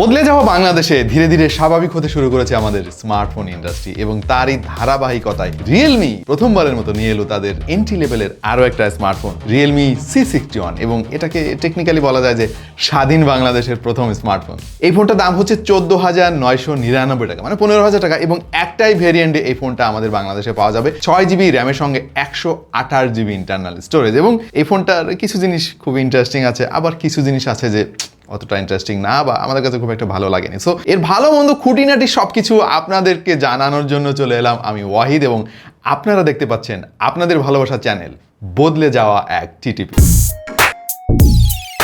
বদলে যাওয়া বাংলাদেশে ধীরে ধীরে স্বাভাবিক হতে শুরু করেছে আমাদের স্মার্টফোন ইন্ডাস্ট্রি এবং তারই ধারাবাহিকতায় রিয়েলমি প্রথমবারের মতো নিয়ে এলো তাদের এন্ট্রি লেভেলের আরও একটা smartphone Realme C sixty one এবং এটাকে টেকনিক্যালি বলা যায় যে স্বাধীন বাংলাদেশের প্রথম স্মার্টফোন এই ফোনটার দাম হচ্ছে চোদ্দ হাজার নয়শো নিরানব্বই টাকা মানে পনেরো হাজার টাকা এবং একটাই ভেরিয়েন্টে এই ফোনটা আমাদের বাংলাদেশে পাওয়া যাবে, ছয় জিবি র্যামের সঙ্গে একশো আঠাশ জিবি ইন্টারনাল স্টোরেজ এবং এই ফোনটার কিছু জিনিস খুব ইন্টারেস্টিং আছে, আবার কিছু জিনিস আছে যে অতটা ইন্টারেস্টিং না, বা আমাদের কাছে খুব একটা ভালো লাগেনি। সো এর ভালো, মন্দ খুঁটিনাটি সব কিছু আপনাদেরকে জানানোর জন্য চলে এলাম আমি ওয়াহিদ এবং আপনারা দেখতে পাচ্ছেন আপনাদের ভালোবাসা চ্যানেল বদলে যাওয়া এক টিটিপি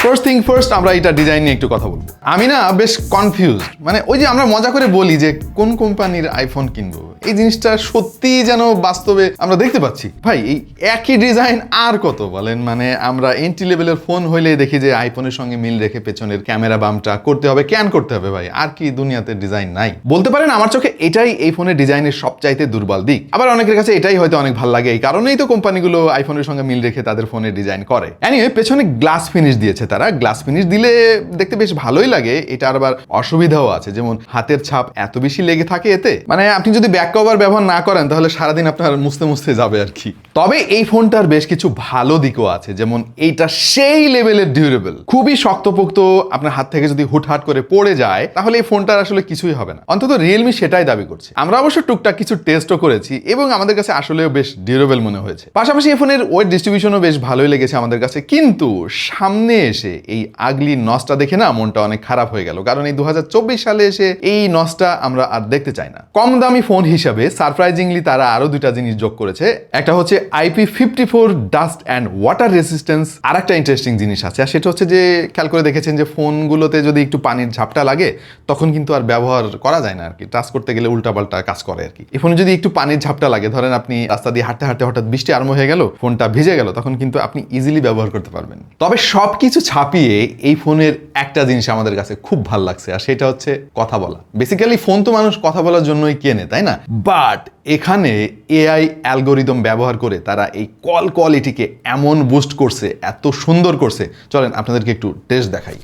ফার্স্ট থিং ফার্স্ট আমরা এটা ডিজাইন নিয়ে একটু কথা বলব। আমি না বেশ কনফিউজ মানে ওই যে আমরা মজা করে বলি যে কোন কোম্পানির আইফোন কিনবো এই জিনিসটা সত্যি যেন বাস্তবে আমরা দেখতে পাচ্ছি। ভাই, এই একই ডিজাইন আর কত বলেন? মানে আমরা এন্ট্রি লেভেলের ফোন হইলে দেখি যে আইফোনের সঙ্গে মিল রেখে পেছনের ক্যামেরা বামটা করতে হবে ক্যান করতে হবে ভাই। আর কি দুনিয়াতে ডিজাইন নাই। বলতে পারেন আমার চোখে এটাই এই ফোনের ডিজাইনের সবচাইতে দুর্বল দিক। আবার অনেকের কাছে এটাই হয়তো অনেক ভালো লাগে। এই কারণেই তো কোম্পানিগুলো আইফোনের সঙ্গে মিল রেখে তাদের ফোনের ডিজাইন করে। এনিওয়ে পেছনে গ্লাস ফিনিশ দিয়েছে তারা। গ্লাস ফিনিশ দিলে দেখতে বেশ ভালোই লাগে। এটা আবার অসুবিধাও আছে। যেমন হাতের ছাপ এত বেশি লেগে থাকে এতে। মানে আপনি যদি ব্যাক কভার ব্যবহার না করেন, তাহলে সারাদিন আপনার মুছতে মুছতে যাবে আর কি। তবে এই ফোনটার বেশ কিছু ভালো দিকও আছে, যেমন এইটা সেই লেভেলের ডিউরেবল খুবই শক্তপোক্ত, আপনার হাত থেকে যদি হুটহাট করে পড়ে যায়, তাহলে এই ফোনটার আসলে কিছুই হবে না। অন্তত রিয়েলমি সেটাই দাবি করছে। আমরা অবশ্য টুকটাক কিছু টেস্টও করেছি, এবং আমাদের কাছে আসলেও বেশ ডিউরেবল মনে হয়েছে। পাশাপাশি এই ফোনের ওয়েট ডিস্ট্রিবিউশনও বেশ ভালোই লেগেছে আমাদের কাছে, কিন্তু সামনে এসে এই আগলি নসটা দেখে না মনটা অনেক খারাপ হয়ে গেল, কারণ এই দু হাজার চব্বিশ সালে এসে এই নসটা আমরা আর দেখতে চাই না। কম দামি ফোন হিসাবে সারপ্রাইজিংলি তারা আরও দুইটা জিনিস যোগ করেছে। একটা হচ্ছে IP fifty four dust and water resistance আর একটা ইন্টারেস্টিং জিনিস আছে, আর সেটা হচ্ছে যে খেয়াল করে দেখেছেন যে ফোনগুলোতে যদি একটু পানির ঝাপটা লাগে, তখন কিন্তু আর ব্যবহার করা যায় না আর কি টাচ করতে গেলে উল্টাপাল্টা কাজ করে আর কি এই ফোনে যদি একটু পানির ঝাপটা লাগে, ধরেন আপনি রাস্তা দিয়ে হাঁটতে হাঁটতে হঠাৎ বৃষ্টি আরম্ভ হয়ে গেল, ফোনটা ভিজে গেল, তখন কিন্তু আপনি ইজিলি ব্যবহার করতে পারবেন। তবে সব কিছু ছাপিয়ে এই ফোনের একটা জিনিস আমাদের কাছে খুব ভালো লাগছে, আর সেটা হচ্ছে কথা বলা। বেসিক্যালি ফোন তো মানুষ কথা বলার জন্যই কেনে, তাই না? বাট এখানে এআই অ্যালগোরিদম ব্যবহার করে তারা এই কল কোয়ালিটিকে এমন বুস্ট করছে, এত সুন্দর করছে। চলেন আপনাদেরকে একটু টেস্ট দেখাই।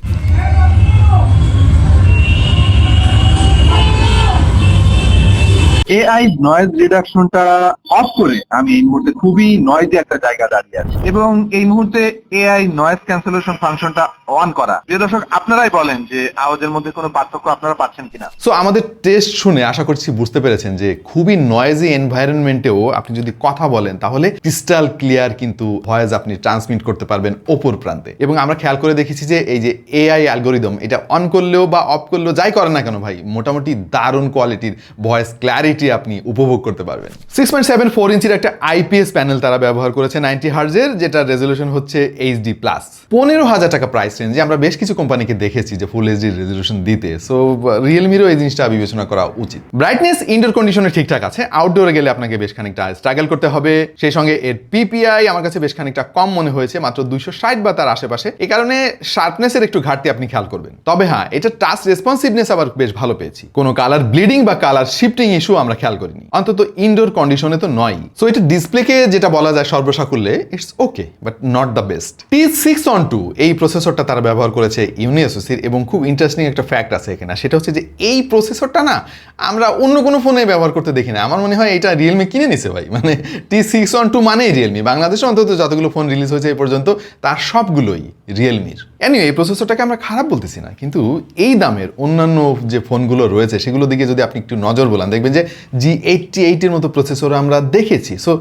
এআই নয়েজ রিডাকশনটা অফ করে আমি এই মুহূর্তে খুবই নয়েজি একটা জায়গা দাঁড়িয়ে আছি। এবং এই মুহূর্তে এআই নয়েজ ক্যান্সেলেশন ফাংশনটা অন করা। প্রিয় দর্শক, আপনারাই বলেন যে আওয়াজের মধ্যে কোনো পার্থক্য আপনারা পাচ্ছেন কিনা। সো আমাদের টেস্ট শুনে আশা করছি বুঝতে পেরেছেন যে খুবই নয়েজি এনভায়রনমেন্টেও আপনি যদি কথা বলেন, তাহলে ক্রিস্টাল ক্লিয়ার কিন্তু ভয়েস আপনি ট্রান্সমিট করতে পারবেন ওপর প্রান্তে। এবং আমরা খেয়াল করে দেখেছি যে এই যে এআই অ্যালগোরিদম এটা অন করলেও বা অফ করলেও যাই করেন না কেন ভাই, মোটামুটি দারুণ কোয়ালিটির ভয়েস ক্ল্যারিটি আপনি উপভোগ করতে পারবেন। সিক্স পয়েন্ট সেভেন ফোর ইঞ্চির একটা আইপিএস প্যানেল তারা ব্যবহার করেছে নাইনটি হার্জের যেটা রেজলিউশন হচ্ছে এইচডি প্লাস পনেরো হাজার টাকা প্রাইস রেঞ্জে আমরা বেশ কিছু কোম্পানিকে দেখেছি যে ফুল এইচডি রেজলিউশন দিতে। সো রিয়েলমিরও এই জিনিসটা বিবেচনা করা উচিত। ব্রাইটনেস ইনডোর কন্ডিশনে ঠিকঠাক আছে। আউটডোরে গেলে আপনাকে বেশ খানিকটা স্ট্রাগল করতে হবে। সেই সঙ্গে এর পিপিআই আমার কাছে বেশ খানিকটা কম মনে হয়েছে, মাত্র দুইশো ষাট বা তার আশেপাশে। এই কারণে শার্পনেসের একটু ঘাটতি আপনি খেয়াল করবেন। তবে হ্যাঁ এটা টাচ রেসপন্সিভনেস আবার বেশ ভালো পেয়েছি। কোনো কালার ব্লিডিং বা কালার শিফটিং ইস্যু আমরা খেয়াল করিনি। অন্তত ইনডোর কন্ডিশনে তো নয় সো এটা ডিসপ্লেকে যেটা বলা যায় সর্বসাকুল্যে it's okay but not the best T six one two এই প্রসেসরটা তারা ব্যবহার করেছে ইউনিএসওসির এবং খুব ইন্টারেস্টিং একটা ফ্যাক্ট আছে এখানে। সেটা হচ্ছে যে, এই প্রসেসরটা না, আমরা অন্য কোনো ফোনে ব্যবহার করতে দেখি না। আমার মনে হয় এটা রিয়েলমি কিনে নিছে ভাই। মানে টি সিক্স অন টু মানেই রিয়েলমি বাংলাদেশে অন্তত যতগুলো ফোন রিলিজ হয়েছে এই পর্যন্ত, তার সবগুলোই রিয়েলমির এনিও এই প্রসেসরটাকে আমরা খারাপ বলতেছি না, কিন্তু এই দামের অন্যান্য যে ফোনগুলো রয়েছে সেগুলোর দিকে যদি আপনি একটু নজর বলান, দেখবেন যে জি এইটটি এইটের মতো প্রসেসর আমরা দেখেছি। সো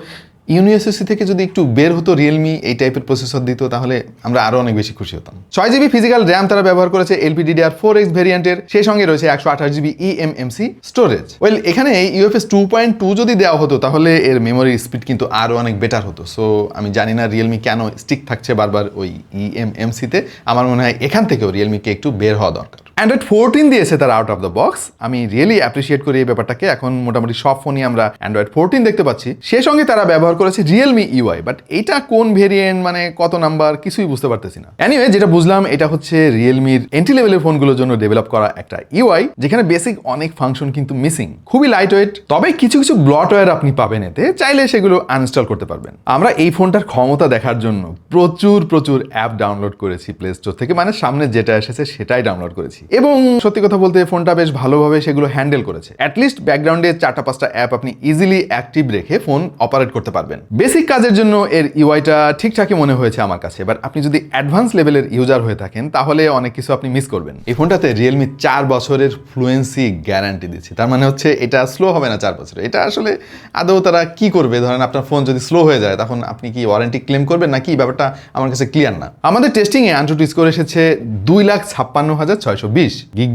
ইউনিএসএসসি থেকে যদি একটু বের হতো রিয়েলমি এই টাইপের প্রসেসর দিত, তাহলে আমরা আরও অনেক বেশি খুশি হতাম। ছয় জিবি ফিজিক্যাল র্যাম তারা ব্যবহার করেছে এলপিডিডিআর ফোর এক্স ভেরিয়েন্টের সেই সঙ্গে রয়েছে একশো আঠাশ জিবি ইএমএমসি স্টোরেজ ওয়েল এখানে ইউএফএস টু পয়েন্ট টু যদি দেওয়া হতো, তাহলে এর মেমোরি স্পিড কিন্তু আরও অনেক বেটার হতো। সো আমি জানি না রিয়েলমি কেন স্টিক থাকছে বারবার ওই ইএমএমসিতে আমার মনে হয় এখান থেকেও রিয়েলমিকে একটু বের হওয়া দরকার। অ্যান্ড্রয়েড ফোরটিন দিয়েছে তারা আউট অফ দ্য বক্স আমি রিয়েলি অ্যাপ্রিসিয়েট করি এই ব্যাপারটাকে। এখন মোটামুটি সব ফোনই আমরা অ্যান্ড্রয়েড ফোরটিন দেখতে পাচ্ছি। সে সঙ্গে তারা ব্যবহার করেছে রিয়েলমি ইউআই বাট এটা কোন ভেরিয়েন্ট মানে কত নাম্বার কিছুই বুঝতে পারতেছি না। অ্যানিওয়ে যেটা বুঝলাম, এটা হচ্ছে রিয়েলমির এন্ট্রি লেভেলের ফোনগুলোর জন্য ডেভেলপ করা একটা ইউআই যেখানে বেসিক অনেক ফাংশন কিন্তু মিসিং খুবই লাইট ওয়েট তবে কিছু কিছু ব্লটওয়্যার আপনি পাবেন এতে। চাইলে সেগুলো আনইনস্টল করতে পারবেন। আমরা এই ফোনটার ক্ষমতা দেখার জন্য প্রচুর প্রচুর অ্যাপ ডাউনলোড করেছি প্লে স্টোর থেকে। মানে সামনে যেটা এসেছে, সেটাই ডাউনলোড করেছি। এবং সত্যি কথা বলতে ফোনটা বেশ ভালোভাবে সেগুলো হ্যান্ডেল করেছে। অ্যাটলিস্ট ব্যাকগ্রাউন্ডে চারটা, পাঁচটা অ্যাপ আপনি ইজিলি অ্যাক্টিভ রেখে ফোন অপারেট করতে পারবেন। বেসিক কাজের জন্য এর ইউআইটা ঠিকঠাকই মনে হয়েছে আমার কাছে। এবার আপনি যদি অ্যাডভান্স লেভেলের ইউজার হয়ে থাকেন, তাহলে অনেক কিছু আপনি মিস করবেন। এই ফোনটাতে রিয়েলমি চার বছরের ফ্লুয়েন্সি গ্যারান্টি দিচ্ছে। তার মানে হচ্ছে এটা স্লো হবে না চার বছরে। এটা আসলে আদৌ তারা কি করবে? ধরেন আপনার ফোন যদি স্লো হয়ে যায়, তখন আপনি কি ওয়ারেন্টি ক্লেম করবেন নাকি? ব্যাপারটা আমার কাছে ক্লিয়ার না। আমাদের টেস্টিং এ আন্ট্রু স্কোর এসেছে দুই লাখ ছাপ্পান্ন হাজার ছয়শো বিশ। গিগ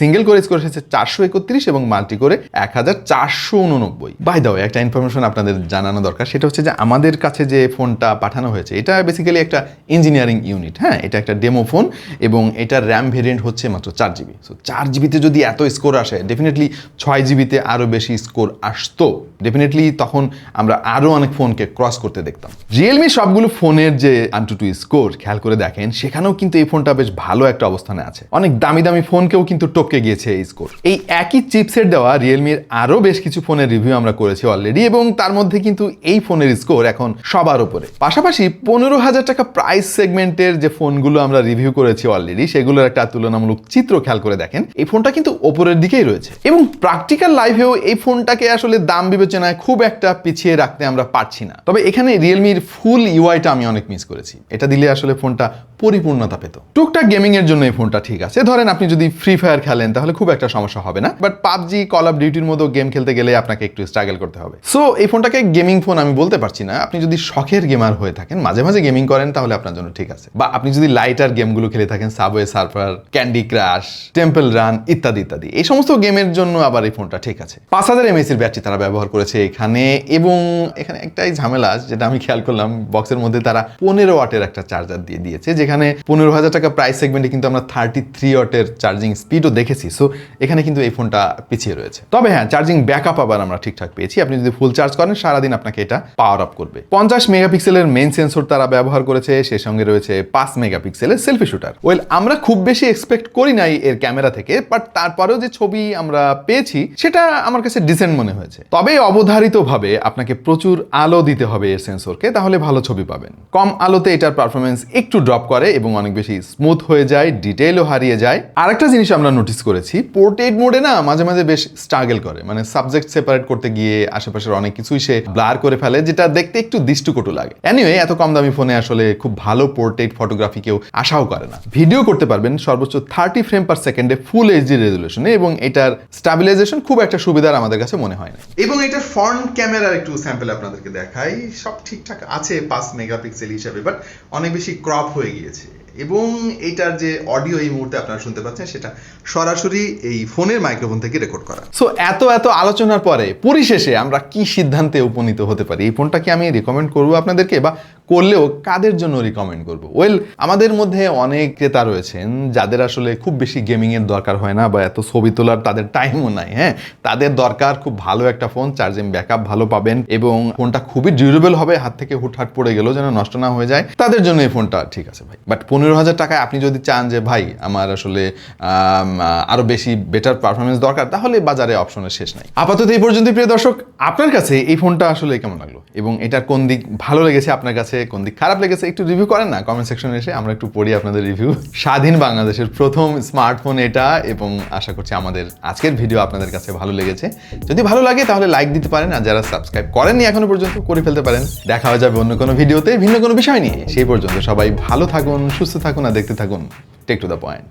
সিঙ্গেল করে স্কোর এসেছে চারশো একত্রিশ এবং মাল্টি করে এক হাজার চারশো উননব্বই। বাই দাও একটা ইনফরমেশন আপনাদের জানানো দরকার, সেটা হচ্ছে যে আমাদের কাছে যে ফোনটা পাঠানো হয়েছে, এটা বেসিক্যালি একটা ইঞ্জিনিয়ারিং ইউনিট হ্যাঁ? এটা একটা ডেমো ফোন এবং এটার র্যাম ভেরিয়েন্ট হচ্ছে মাত্র চার জিবি সো চার জিবিতে যদি এত স্কোর আসে ডেফিনেটলি ছয় জিবিতে আরও বেশি স্কোর আসতো। ডেফিনেটলি তখন আমরা আরও অনেক ফোনকে ক্রস করতে দেখতাম। রিয়েলমি সবগুলো ফোনের যে আন্টু টু স্কোর খেয়াল করে দেখেন, সেখানেও কিন্তু এই ফোনটা বেশ ভালো একটা অবস্থানে আছে। অনেক দামি দামি দামি ফোনকেও কিন্তু টপকে গিয়েছে এই স্কোর। এই একই চিপসেট দেওয়া রিয়েলমির আরও বেশ কিছু ফোনের রিভিউ আমরা করেছি অলরেডি এবং তার মধ্যে কিন্তু এই ফোনের স্কোর এখন সবার উপরে। পাশাপাশি পনেরো হাজার টাকা প্রাইস সেগমেন্টের যে ফোনগুলো আমরা রিভিউ করেছি অলরেডি সেগুলোর একটা তুলনামূলক চিত্র খেয়াল করে দেখেন। এই ফোনটা কিন্তু ওপরের দিকেই রয়েছে এবং প্র্যাকটিক্যাল লাইফেও এই ফোনটাকে আসলে দাম বিবেচনায় খুব একটা পিছিয়ে রাখতে আমরা পারছি না। তবে এখানে রিয়েলমির ফুল ইউআইটা আমি অনেক মিস করেছি। এটা দিলে আসলে ফোনটা পরিপূর্ণতা পেত। টুকটাক গেমিং এর জন্য এই ফোনটা ঠিক আছে। ধরেন আপনি যদি ফ্রি ফায়ার খেলেন, তাহলে খুব একটা সমস্যা হবে না। বাট পাবজি কল অফ ডিউটির মতো গেম খেলতে গেলে আপনাকে একটু স্ট্রাগল করতে হবে। সো এই ফোনটাকে গেমিং ফোন আমি বলতে পারছি না। আপনি যদি শখের গেমার হয়ে থাকেন, মাঝে মাঝে গেমিং করেন, তাহলে আপনার জন্য ঠিক আছে। বা আপনি যদি লাইটার গেমগুলো খেলে থাকেন subway surfer candy crush temple run ইত্যাদি ইত্যাদি। এই সমস্ত গেমের জন্য আবার এই ফোনটা ঠিক আছে। পাঁচ হাজার এমএসির ব্যাটারি তারা ব্যবহার করেছে এখানে এবং এখানে একটাই ঝামেলা যেটা আমি খেয়াল করলাম বক্সের মধ্যে তারা পনেরো ওয়াটের একটা চার্জার দিয়ে দিয়েছে, যেখানে পনেরো হাজার টাকা প্রাইস সেগমেন্টে কিন্তু আমরা থার্টি থ্রি ওয়াটের চার্জিং স্পিডও দেখেছি সো এখানে কিন্তু এই ফোনটা পিছিয়ে রয়েছে। তবে হ্যাঁ চার্জিং ব্যাকআপ আবার আমরা ঠিকঠাক পেয়েছি, আপনি যদি ফুল চার্জ করেন, সারাদিন আপনাকে এটা পাওয়ার আপ করবে। পঞ্চাশ মেগাপিক্সেলের মেইন সেন্সর তারা ব্যবহার করেছে, সে সঙ্গে রয়েছে পাঁচ মেগাপিক্সেলের সেলফি শুটার ওয়েল আমরা খুব বেশি এক্সপেক্ট করি নাই এর ক্যামেরা থেকে বাট তারপরেও যে ছবি আমরা পেয়েছি, সেটা আমার কাছে ডিসেন্ট মনে হয়েছে। তবে অবধারিতভাবে আপনাকে প্রচুর আলো দিতে হবে এর সেন্সরকে তাহলে ভালো ছবি পাবেন। কম আলোতে এটার পারফরমেন্স একটু ড্রপ করে এবং অনেক বেশি স্মুথ হয়ে যায় ডিটেলও হারিয়ে যায়। আরেকটা জিনিস আমরা নোটিস করেছি পোর্ট্রেট মোডে না মাঝে মাঝে বেশ স্ট্রাগল করে। মানে সাবজেক্ট সেপারেট করতে গিয়ে আশেপাশের অনেক কিছুই সে ব্লার করে ফেলে, যেটা দেখতে একটু দৃষ্টিকটু লাগে। এনিওয়ে এত কম দামি ফোনে আসলে খুব ভালো পোর্ট্রেট ফটোগ্রাফি কেউ আশাও করে না। ভিডিও করতে পারবেন সর্বোচ্চ থার্টি ফ্রেম পার সেকেন্ডে ফুল এইচডি রেজলিউশনে এবং এটার স্টাবিলাইজেশন খুব একটা সুবিধার আমাদের কাছে মনে হয় না। এবং এটার ফ্রন্ট ক্যামেরার একটু স্যাম্পল আপনাদেরকে দেখাই। সব ঠিকঠাক আছে, পাঁচ মেগাপিক্সেল হিসাবে বাট অনেক বেশি ক্রপ হয়ে গিয়েছে। এবং এটার যে অডিও এই মুহূর্তে আপনারা শুনতে পাচ্ছেন, সেটা সরাসরি এই ফোনের মাইক্রোফোন থেকে রেকর্ড করা। সো এত এত আলোচনার পরে, পরিশেষে আমরা কি সিদ্ধান্তে উপনীত হতে পারি? এই ফোনটা কি আমি রেকমেন্ড করব আপনাদেরকে? বা করলেও কাদের জন্য রিকমেন্ড করব? ওয়েল আমাদের মধ্যে অনেক ক্রেতা রয়েছেন যাদের আসলে খুব বেশি গেমিং এর দরকার হয় না বা এত ছবি তোলার তাদের টাইমও নাই হ্যাঁ? তাদের দরকার খুব ভালো একটা ফোন চার্জিং ব্যাকআপ ভালো পাবেন এবং ফোনটা খুবই ডিউরেবল হবে হাত থেকে হুটহাট পড়ে গেলেও যেন নষ্ট না হয়ে যায়। তাদের জন্য এই ফোনটা ঠিক আছে ভাই। বাট পনেরো হাজার টাকায় আপনি যদি চান যে ভাই আমার আসলে আম, আরও বেশি বেটার পারফরমেন্স দরকার তাহলে বাজারে অপশনের শেষ নাই। আপাতত এই পর্যন্ত প্রিয় দর্শক। আপনার কাছে এই ফোনটা আসলে কেমন লাগল? এবং এটার কোন দিক ভালো লেগেছে আপনার কাছে? কোন দিক খারাপ লেগেছে, একটু রিভিউ করেন না কমেন্ট সেকশনে এসে আমরা একটু পড়ি আপনাদের রিভিউ স্বাধীন বাংলাদেশের প্রথম স্মার্টফোন এটা, এবং আশা করছি আমাদের আজকের ভিডিও আপনাদের কাছে ভালো লেগেছে। যদি ভালো লাগে তাহলে লাইক দিতে পারেন, আর যারা সাবস্ক্রাইব করেননি এখনও পর্যন্ত, করে ফেলতে পারেন। দেখা হয়ে যাবে অন্য কোনো ভিডিওতে ভিন্ন কোনো বিষয় নিয়ে। সেই পর্যন্ত সবাই ভালো থাকুন, সুস্থ থাকুন, আর দেখতে থাকুন টেক টু দ্য পয়েন্ট